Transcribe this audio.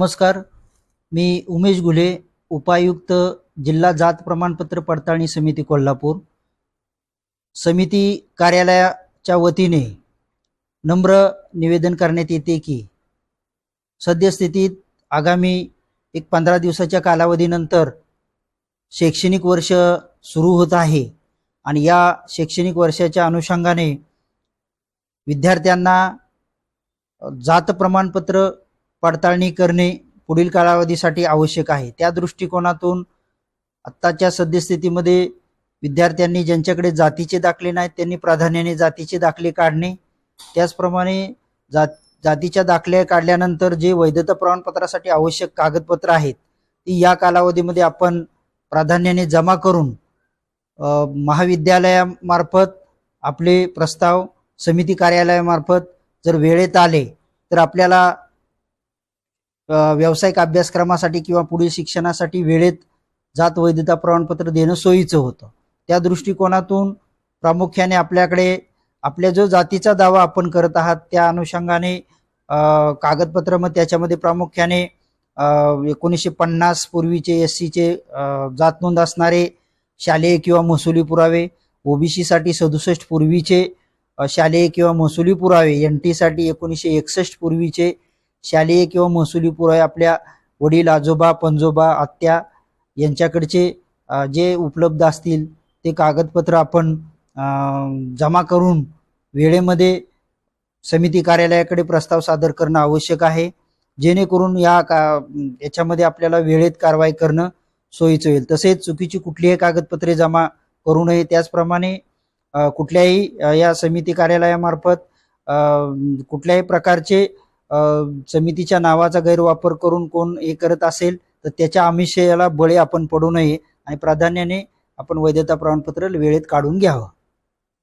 नमस्कार. मी उमेश गुले उपायुक्त जिल्हा जात प्रमाणपत्र पडताळणी समिती कोल्हापूर. समिती कार्यालयाच्या वतीने नम्र निवेदन करण्यात येते की सद्यस्थितीत आगामी एक पंधरा दिवसाच्या कालावधीनंतर शैक्षणिक वर्ष सुरू होत आहे आणि या शैक्षणिक वर्षाच्या अनुषंगाने विद्यार्थ्यांना जात प्रमाणपत्र पडताळणी करणे पुढील कालावधीसाठी आवश्यक आहे. त्या दृष्टिकोनातून आत्ताच्या सद्यस्थितीमध्ये विद्यार्थ्यांनी ज्यांच्याकडे जातीचे दाखले नाहीत त्यांनी प्राधान्याने जातीचे दाखले काढणे. त्याचप्रमाणे जात जातीच्या दाखल्या काढल्यानंतर जे वैधता प्रमाणपत्रासाठी आवश्यक कागदपत्र आहेत ती या कालावधीमध्ये आपण प्राधान्याने जमा करून महाविद्यालयामार्फत आपले प्रस्ताव समिती कार्यालयामार्फत जर वेळेत आले तर आपल्याला व्यावसायिक अभ्यासक्रमासाठी किंवा पुढील शिक्षणासाठी वेळेत जात वैधता प्रमाणपत्र देणं सोयीचं होतं. त्या दृष्टिकोनातून प्रामुख्याने आपल्याकडे आपल्या जो जातीचा दावा आपण करत आहात त्या अनुषंगाने कागदपत्र मग त्याच्यामध्ये प्रामुख्याने एकोणीसशे पन्नास पूर्वीचे एस सीचे जात नोंद असणारे शालेय किंवा महसुली पुरावे ओबीसीसाठी सदुसष्ट पूर्वीचे शालेय किंवा महसुली पुरावे एन टीसाठी एकोणीसशे एकसष्ट पूर्वीचे शालेय किंवा महसुली पुरावे आपल्या वडील आजोबा पंजोबा आत्या यांच्याकडचे जे उपलब्ध असतील ते कागदपत्र आपण जमा करून वेळेमध्ये समिती कार्यालयाकडे प्रस्ताव सादर करणं आवश्यक आहे. जेणेकरून या का याच्यामध्ये आपल्याला वेळेत कारवाई करणं सोयीचं होईल. तसेच चुकीची कुठलीही कागदपत्रे जमा करू नये. त्याचप्रमाणे कुठल्याही या समिती कार्यालयामार्फत कुठल्याही प्रकारचे समितीच्या नावाचा गैरवापर करून कोण हे करत असेल तर त्याच्या आमिषयाला बळी आपण पडू नये आणि प्राधान्याने आपण वैधता प्रमाणपत्र वेळेत काढून घ्यावं.